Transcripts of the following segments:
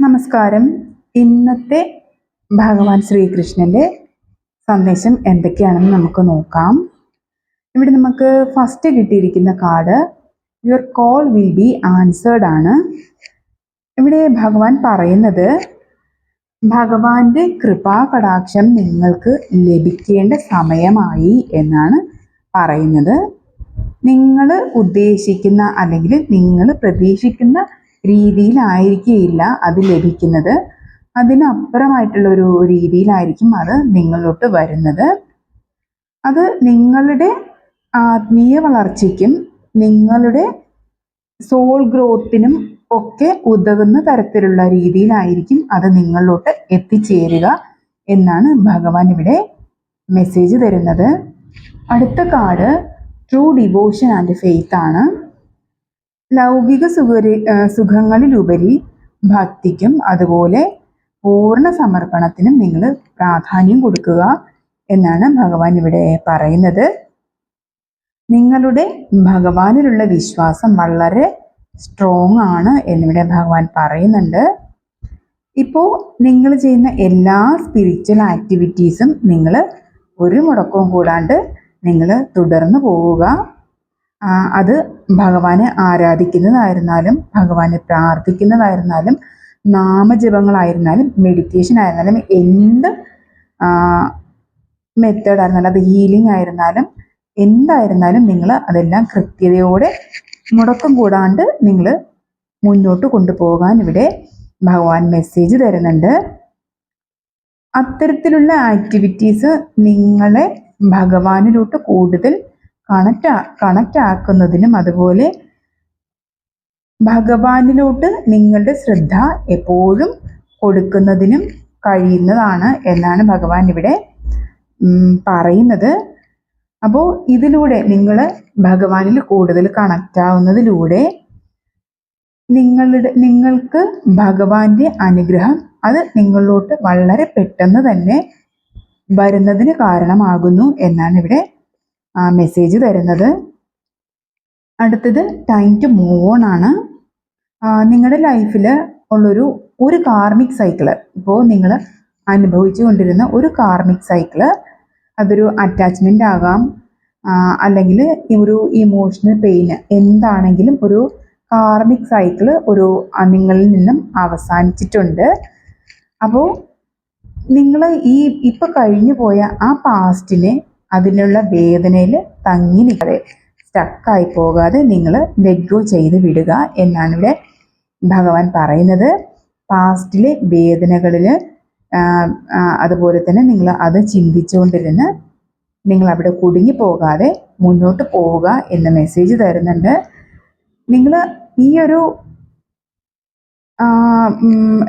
നമസ്കാരം. ഇന്നത്തെ ഭഗവാൻ ശ്രീകൃഷ്ണന്റെ സന്ദേശം എന്തൊക്കെയാണെന്ന് നമുക്ക് നോക്കാം. ഇവിടെ നമുക്ക് ഫസ്റ്റ് കിട്ടിയിരിക്കുന്ന card your call will be answered ആണ്. ഇവിടെ ഭഗവാൻ പറയുന്നത് ഭഗവാന്റെ കൃപാ കടാക്ഷം നിങ്ങൾക്ക് ലഭിക്കേണ്ട സമയമായി എന്നാണ് പറയുന്നത്. നിങ്ങൾ ഉദ്ദേശിക്കുന്ന അല്ലെങ്കിൽ നിങ്ങൾ പ്രതീക്ഷിക്കുന്ന രീതിയിലായിരിക്കില്ല അത് ലഭിക്കുന്നത്. അതിനപ്പുറമായിട്ടുള്ള ഒരു രീതിയിലായിരിക്കും അത് നിങ്ങളിലോട്ട് വരുന്നത്. അത് നിങ്ങളുടെ ആത്മീയ വളർച്ചയ്ക്കും നിങ്ങളുടെ സോൾ ഗ്രോത്തിനും ഒക്കെ ഉതകുന്ന തരത്തിലുള്ള രീതിയിലായിരിക്കും അത് നിങ്ങളിലോട്ട് എത്തിച്ചേരുക എന്നാണ് ഭഗവാൻ ഇവിടെ മെസ്സേജ് തരുന്നത്. അടുത്ത card true devotion and faith ആണ്. ലൗകിക സുഖരി സുഖങ്ങളിലുപരി ഭക്തിക്കും അതുപോലെ പൂർണ സമർപ്പണത്തിനും നിങ്ങൾ പ്രാധാന്യം കൊടുക്കുക എന്നാണ് ഭഗവാൻ ഇവിടെ പറയുന്നത്. നിങ്ങളുടെ ഭഗവാനിലുള്ള വിശ്വാസം വളരെ സ്ട്രോങ് ആണ് എന്നിവിടെ ഭഗവാൻ പറയുന്നുണ്ട്. ഇപ്പോൾ നിങ്ങൾ ചെയ്യുന്ന എല്ലാ സ്പിരിച്വൽ ആക്ടിവിറ്റീസും നിങ്ങൾ ഒരു മുടക്കവും കൂടാണ്ട് നിങ്ങൾ തുടർന്ന് പോവുക. അത് ഭഗവാനെ ആരാധിക്കുന്നതായിരുന്നാലും ഭഗവാനെ പ്രാർത്ഥിക്കുന്നതായിരുന്നാലും നാമജപങ്ങളായിരുന്നാലും മെഡിറ്റേഷൻ ആയിരുന്നാലും എന്ത് മെത്തേഡ് ആയിരുന്നാലും അത് ഹീലിംഗ് ആയിരുന്നാലും എന്തായിരുന്നാലും നിങ്ങൾ അതെല്ലാം കൃത്യതയോടെ മുടക്കം കൂടാണ്ട് നിങ്ങൾ മുന്നോട്ട് കൊണ്ടുപോകാൻ ഇവിടെ ഭഗവാൻ മെസ്സേജ് തരുന്നുണ്ട്. അത്തരത്തിലുള്ള ആക്ടിവിറ്റീസ് നിങ്ങളെ ഭഗവാനിലോട്ട് കൂടുതൽ കണക്റ്റ് കണക്റ്റ് ആക്കുന്നതിനും അതുപോലെ ഭഗവാനിലോട്ട് നിങ്ങളുടെ ശ്രദ്ധ എപ്പോഴും കൊടുക്കുന്നതിനും കഴിയുന്നതാണ് എന്നാണ് ഭഗവാൻ ഇവിടെ പറയുന്നത്. അപ്പോൾ ഇതിലൂടെ നിങ്ങൾ ഭഗവാനിൽ കൂടുതൽ കണക്റ്റ് ആവുന്നതിലൂടെ നിങ്ങളുടെ നിങ്ങൾക്ക് ഭഗവാന്റെ അനുഗ്രഹം അത് നിങ്ങളിലോട്ട് വളരെ പെട്ടെന്ന് തന്നെ വരുന്നതിന് കാരണമാകുന്നു എന്നാണ് ഇവിടെ മെസ്സേജ് തരുന്നത്. അടുത്തത് ടൈം ടു മൂവ് ഓൺ ആണ്. നിങ്ങളുടെ ലൈഫിൽ ഉള്ളൊരു ഒരു കാർമിക് സൈക്കിൾ ഇപ്പോൾ നിങ്ങൾ അനുഭവിച്ചു കൊണ്ടിരുന്ന ഒരു കാർമിക് സൈക്കിൾ അതൊരു അറ്റാച്ച്മെന്റ് ആകാം. അല്ലെങ്കിൽ ഒരു ഇമോഷണൽ പെയിന് എന്താണെങ്കിലും ഒരു കാർമിക് സൈക്കിൾ ഒരു നിങ്ങളിൽ നിന്നും അവസാനിച്ചിട്ടുണ്ട്. അപ്പോൾ നിങ്ങൾ ഈ ഇപ്പം കഴിഞ്ഞു പോയ ആ പാസ്റ്റിനെ അതിനുള്ള വേദനയിൽ തങ്ങി നിൽക്കാതെ സ്റ്റക്കായി പോകാതെ നിങ്ങൾ ലെറ്റ് ഗോ ചെയ്ത് വിടുക എന്നാണ് ഇവിടെ ഭഗവാൻ പറയുന്നത്. പാസ്റ്റിലെ വേദനകളിൽ അതുപോലെ തന്നെ നിങ്ങൾ അത് ചിന്തിച്ചുകൊണ്ടിരുന്ന് നിങ്ങൾ അവിടെ കുടുങ്ങി പോകാതെ മുന്നോട്ട് പോവുക എന്ന മെസ്സേജ് തരുന്നുണ്ട്. നിങ്ങൾ ഈ ഒരു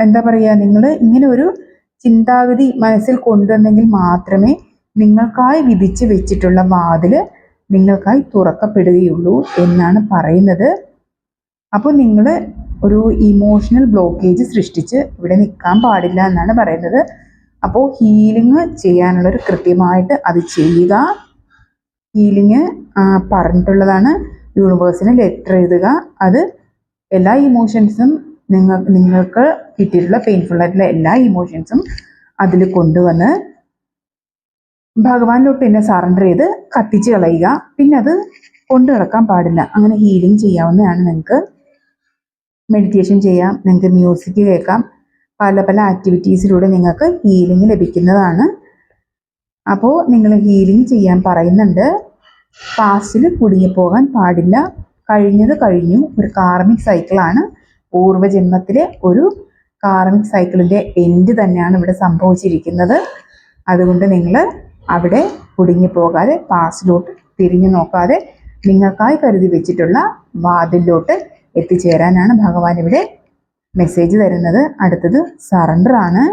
എന്താ പറയുക നിങ്ങൾ ഇങ്ങനെ ഒരു ചിന്താഗതി മനസ്സിൽ കൊണ്ടുവന്നെങ്കിൽ മാത്രമേ നിങ്ങൾക്കായി വിധിച്ച് വെച്ചിട്ടുള്ള വാതിൽ നിങ്ങൾക്കായി തുറക്കപ്പെടുകയുള്ളൂ എന്നാണ് പറയുന്നത്. അപ്പോൾ നിങ്ങൾ ഒരു ഇമോഷണൽ ബ്ലോക്കേജ് സൃഷ്ടിച്ച് ഇവിടെ നിൽക്കാൻ പാടില്ല എന്നാണ് പറയുന്നത്. അപ്പോൾ ഹീലിംഗ് ചെയ്യാനുള്ളൊരു കൃത്യമായിട്ട് അത് ചെയ്യുക. ഹീലിംഗ് പറഞ്ഞിട്ടുള്ളതാണ്. യൂണിവേഴ്സിന് ലെറ്റർ എഴുതുക. അത് എല്ലാ ഇമോഷൻസും നിങ്ങൾ നിങ്ങൾക്ക് കിട്ടിയിട്ടുള്ള പെയിൻഫുൾ ആയിട്ടുള്ള എല്ലാ ഇമോഷൻസും അതിൽ കൊണ്ടുവന്ന് ഭഗവാനിലോട്ട് തന്നെ സറണ്ടർ ചെയ്ത് കത്തിച്ച് കളയുക. പിന്നെ അത് കൊണ്ടു നടക്കാൻ പാടില്ല. അങ്ങനെ ഹീലിംഗ് ചെയ്യാവുന്നതാണ് നിങ്ങൾക്ക്. മെഡിറ്റേഷൻ ചെയ്യാം. നിങ്ങൾക്ക് മ്യൂസിക് കേൾക്കാം. പല പല ആക്ടിവിറ്റീസിലൂടെ നിങ്ങൾക്ക് ഹീലിംഗ് ലഭിക്കുന്നതാണ്. അപ്പോൾ നിങ്ങൾ ഹീലിംഗ് ചെയ്യാൻ പറയുന്നുണ്ട്. പാസ്റ്റിൽ കുടുങ്ങിപ്പോകാൻ പാടില്ല. കഴിഞ്ഞത് കഴിഞ്ഞു. ഒരു കാർമിക് സൈക്കിളാണ് പൂർവജന്മത്തിലെ ഒരു കാർമിക് സൈക്കിളിന്റെ എൻഡ് തന്നെയാണ് ഇവിടെ സംഭവിച്ചിരിക്കുന്നത്. അതുകൊണ്ട് നിങ്ങൾ അവിടെ കുടുങ്ങി പോകാതെ പാസിലോട്ട് തിരിഞ്ഞു നോക്കാതെ നിങ്ങൾക്കായി കരുതി വെച്ചിട്ടുള്ള വാതിലിലോട്ട് എത്തിച്ചേരാനാണ് ഭഗവാൻ ഇവിടെ മെസ്സേജ് തരുന്നത്. അടുത്തത് സറണ്ടർ ആണ്.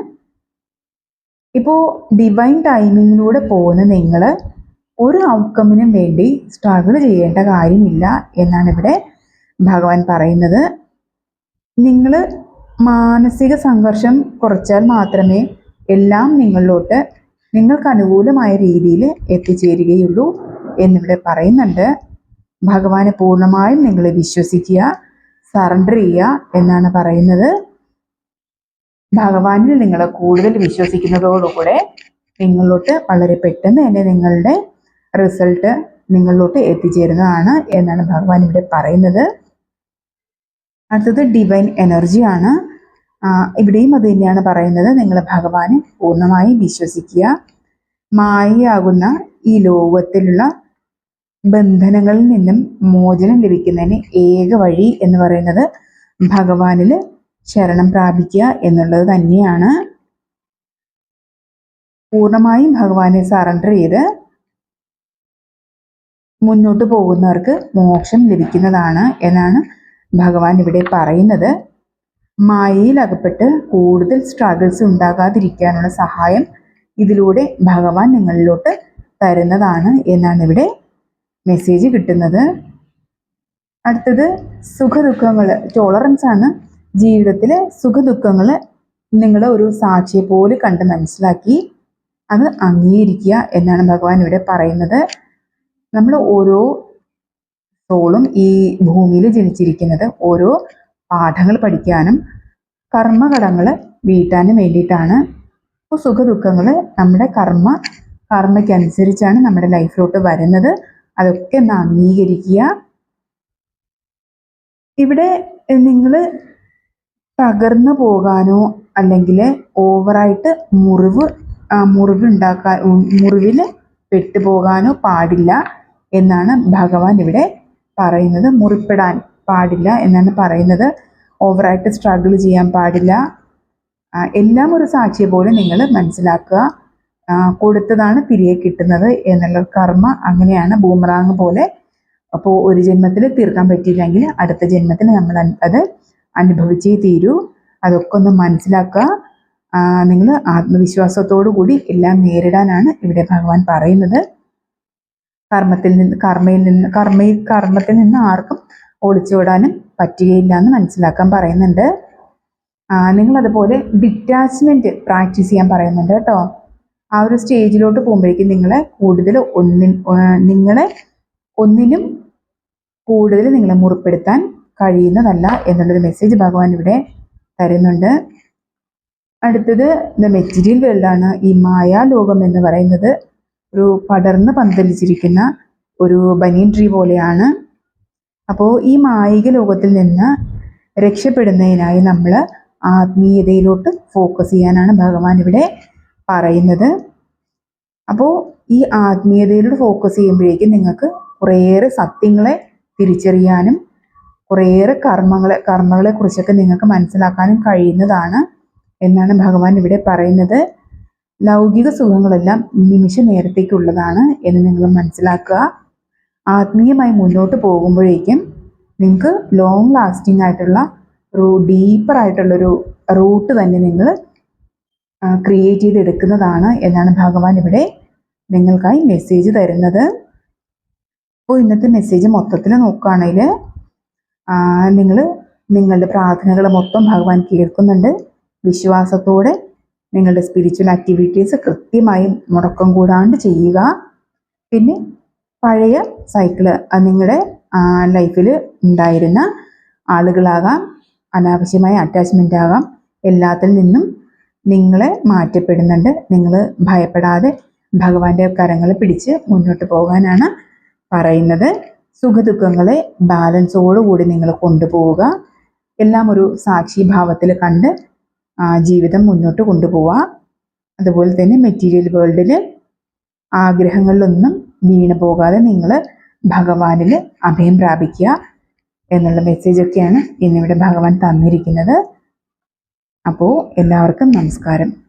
ഇപ്പോൾ ഡിവൈൻ ടൈമിങ്ങിലൂടെ പോകുന്ന നിങ്ങൾ ഒരു ഔട്ട്കമ്മിനും വേണ്ടി സ്ട്രഗിൾ ചെയ്യേണ്ട കാര്യമില്ല എന്നാണ് ഇവിടെ ഭഗവാൻ പറയുന്നത്. നിങ്ങൾ മാനസിക സംഘർഷം കുറച്ചാൽ മാത്രമേ എല്ലാം നിങ്ങളിലോട്ട് നിങ്ങൾക്ക് അനുകൂലമായ രീതിയിൽ എത്തിച്ചേരുകയുള്ളൂ എന്നിവിടെ പറയുന്നുണ്ട് ഭഗവാനെ പൂർണമായും നിങ്ങൾ വിശ്വസിക്കുക സറണ്ടർ ചെയ്യുക എന്നാണ് പറയുന്നത്. ഭഗവാനിൽ നിങ്ങൾ കൂടുതൽ വിശ്വസിക്കുന്നതോടുകൂടെ നിങ്ങളിലോട്ട് വളരെ പെട്ടെന്ന് തന്നെ നിങ്ങളുടെ റിസൾട്ട് നിങ്ങളിലോട്ട് എത്തിച്ചേരുന്നതാണ് എന്നാണ് ഭഗവാൻ ഇവിടെ പറയുന്നത്. അടുത്തത് ഡിവൈൻ എനർജിയാണ് ഇവിടെയും അത് തന്നെയാണ് പറയുന്നത്. നിങ്ങൾ ഭഗവാനെ പൂർണമായി വിശ്വസിക്കുക. മായയാകുന്ന ഈ ലോകത്തിലുള്ള ബന്ധനങ്ങളിൽ നിന്നും മോചനം ലഭിക്കുന്നതിന് ഏക വഴി എന്ന് പറയുന്നത് ഭഗവാനിൽ ശരണം പ്രാപിക്കുക എന്നുള്ളത് തന്നെയാണ്. പൂർണമായും ഭഗവാനെ സറണ്ടർ ചെയ്ത് മുന്നോട്ട് പോകുന്നവർക്ക് മോക്ഷം ലഭിക്കുന്നതാണ് എന്നാണ് ഭഗവാൻ ഇവിടെ പറയുന്നത്. മായയിൽ അകപ്പെട്ട് കൂടുതൽ സ്ട്രഗിൾസ് ഉണ്ടാകാതിരിക്കാനുള്ള സഹായം ഇതിലൂടെ ഭഗവാൻ നിങ്ങളിലോട്ട് തരുന്നതാണ് എന്നാണ് ഇവിടെ മെസ്സേജ് കിട്ടുന്നത്. അടുത്തത് സുഖദുഃഖങ്ങൾ. ടോളറൻസ് ആണ്. ജീവിതത്തിലെ സുഖദുഃഖങ്ങൾ നിങ്ങൾ ഒരു സാക്ഷിയെ പോലെ കണ്ട് മനസ്സിലാക്കി അത് അംഗീകരിക്കുക എന്നാണ് ഭഗവാൻ ഇവിടെ പറയുന്നത്. നമ്മൾ ഓരോ സോളും ഈ ഭൂമിയിൽ ജനിച്ചിരിക്കുന്നത് ഓരോ പാഠങ്ങൾ പഠിക്കാനും കർമ്മഘടങ്ങൾ വീട്ടാനും വേണ്ടിയിട്ടാണ്. അപ്പോൾ സുഖദുഃഖങ്ങൾ നമ്മുടെ കർമ്മ കർമ്മയ്ക്കനുസരിച്ചാണ് നമ്മുടെ ലൈഫിലോട്ട് വരുന്നത്. അതൊക്കെ ഒന്ന് അംഗീകരിക്കുക. ഇവിടെ നിങ്ങൾ തകർന്നു പോകാനോ അല്ലെങ്കിൽ ഓവറായിട്ട് മുറിവ് മുറിവുണ്ടാക്കാൻ മുറിവിൽ പെട്ടുപോകാനോ പാടില്ല എന്നാണ് ഭഗവാൻ ഇവിടെ പറയുന്നത്. മുറിപ്പെടാൻ. പാടില്ല എന്നാണ് പറയുന്നത്. ഓവറായിട്ട് സ്ട്രഗിൾ ചെയ്യാൻ പാടില്ല. എല്ലാം ഒരു സാക്ഷിയെ പോലെ നിങ്ങൾ മനസ്സിലാക്കുക. കൊടുത്തതാണ് തിരികെ കിട്ടുന്നത് എന്നുള്ള കർമ്മ അങ്ങനെയാണ് ബൂമറാങ് പോലെ അപ്പോൾ ഒരു ജന്മത്തിൽ തീർക്കാൻ പറ്റിയില്ലെങ്കിൽ അടുത്ത ജന്മത്തിൽ നമ്മൾ അത് അനുഭവിച്ചേ തീരൂ. അതൊക്കെ ഒന്ന് മനസ്സിലാക്കുക. നിങ്ങൾ ആത്മവിശ്വാസത്തോടു കൂടി എല്ലാം നേരിടാനാണ് ഇവിടെ ഭഗവാൻ പറയുന്നത്. കർമ്മത്തിൽ നിന്ന് കർമ്മയിൽ നിന്ന് കർമ്മയിൽ കർമ്മത്തിൽ നിന്ന് ആർക്കും ഒളിച്ചോടാനും പറ്റുകയില്ല എന്ന് മനസ്സിലാക്കാൻ പറയുന്നുണ്ട്. നിങ്ങൾ അതുപോലെ ഡിറ്റാച്ച്മെന്റ് പ്രാക്ടീസ് ചെയ്യാൻ പറയുന്നുണ്ട് കേട്ടോ. ആ ഒരു സ്റ്റേജിലോട്ട് പോകുമ്പോഴേക്കും നിങ്ങളെ കൂടുതൽ ഒന്നിൻ നിങ്ങളെ ഒന്നിനും കൂടുതൽ നിങ്ങളെ മുറിപ്പെടുത്താൻ കഴിയുന്നതല്ല എന്നുള്ളൊരു മെസ്സേജ് ഭഗവാൻ ഇവിടെ തരുന്നുണ്ട്. അടുത്തത് ദ മെറ്റീരിയൽ വേൾഡാണ് ഈ മായാലോകം എന്ന് പറയുന്നത് ഒരു പടർന്ന് പന്തലിച്ചിരിക്കുന്ന ഒരു ബനിയൻ ട്രീ പോലെയാണ്. അപ്പോൾ ഈ മായിക ലോകത്തിൽ നിന്ന് രക്ഷപ്പെടുന്നതിനായി നമ്മൾ ആത്മീയതയിലോട്ട് ഫോക്കസ് ചെയ്യാനാണ് ഭഗവാൻ ഇവിടെ പറയുന്നത്. അപ്പോൾ ഈ ആത്മീയതയിലൂടെ ഫോക്കസ് ചെയ്യുമ്പോഴേക്കും നിങ്ങൾക്ക് കുറേയേറെ സത്യങ്ങളെ തിരിച്ചറിയാനും കുറേയേറെ കർമ്മങ്ങളെ കർമ്മങ്ങളെ കുറിച്ചൊക്കെ നിങ്ങൾക്ക് മനസ്സിലാക്കാനും കഴിയുന്നതാണ് എന്നാണ് ഭഗവാൻ ഇവിടെ പറയുന്നത്. ലൗകിക സുഖങ്ങളെല്ലാം നിമിഷ നേരത്തേക്കുള്ളതാണ് എന്ന് നിങ്ങൾ മനസ്സിലാക്കുക. ആത്മീയമായി മുന്നോട്ട് പോകുമ്പോഴേക്കും നിങ്ങൾക്ക് ലോങ് ലാസ്റ്റിംഗ് ആയിട്ടുള്ള റൂ ഡീപ്പറായിട്ടുള്ളൊരു റൂട്ട് തന്നെ നിങ്ങൾ ക്രിയേറ്റ് ചെയ്തെടുക്കുന്നതാണ് എന്നാണ് ഭഗവാൻ ഇവിടെ നിങ്ങൾക്കായി മെസ്സേജ് തരുന്നത്. അപ്പോൾ ഇന്നത്തെ മെസ്സേജ് മൊത്തത്തിൽ നോക്കുകയാണെങ്കിൽ നിങ്ങൾ നിങ്ങളുടെ പ്രാർത്ഥനകൾ മൊത്തം ഭഗവാൻ കേൾക്കുന്നുണ്ട്. വിശ്വാസത്തോടെ നിങ്ങളുടെ സ്പിരിച്വൽ ആക്ടിവിറ്റീസ് കൃത്യമായി മുടക്കം കൂടാണ്ട് ചെയ്യുക. പിന്നെ പഴയ സൈക്കിൾ നിങ്ങളുടെ ലൈഫിൽ ഉണ്ടായിരുന്ന ആളുകളാകാം അനാവശ്യമായ അറ്റാച്ച്മെന്റ് ആകാം എല്ലാത്തിൽ നിന്നും നിങ്ങളെ മാറ്റപ്പെടുന്നുണ്ട്. നിങ്ങൾ ഭയപ്പെടാതെ ഭഗവാന്റെ കരങ്ങൾ പിടിച്ച് മുന്നോട്ട് പോകാനാണ് പറയുന്നത്. സുഖദുഃഖങ്ങളെ ബാലൻസോടുകൂടി നിങ്ങൾ കൊണ്ടുപോവുക. എല്ലാം ഒരു സാക്ഷിഭാവത്തിൽ കണ്ട് ജീവിതം മുന്നോട്ട് കൊണ്ടുപോവുക അതുപോലെ തന്നെ മെറ്റീരിയൽ വേൾഡിൽ ആഗ്രഹങ്ങളിലൊന്നും വീണു പോകാതെ നിങ്ങൾ ഭഗവാനിൽ അഭയം പ്രാപിക്കുക എന്നുള്ള മെസ്സേജൊക്കെയാണ് ഇന്നിവിടെ ഭഗവാൻ തന്നിരിക്കുന്നത്. അപ്പോൾ എല്ലാവർക്കും നമസ്കാരം.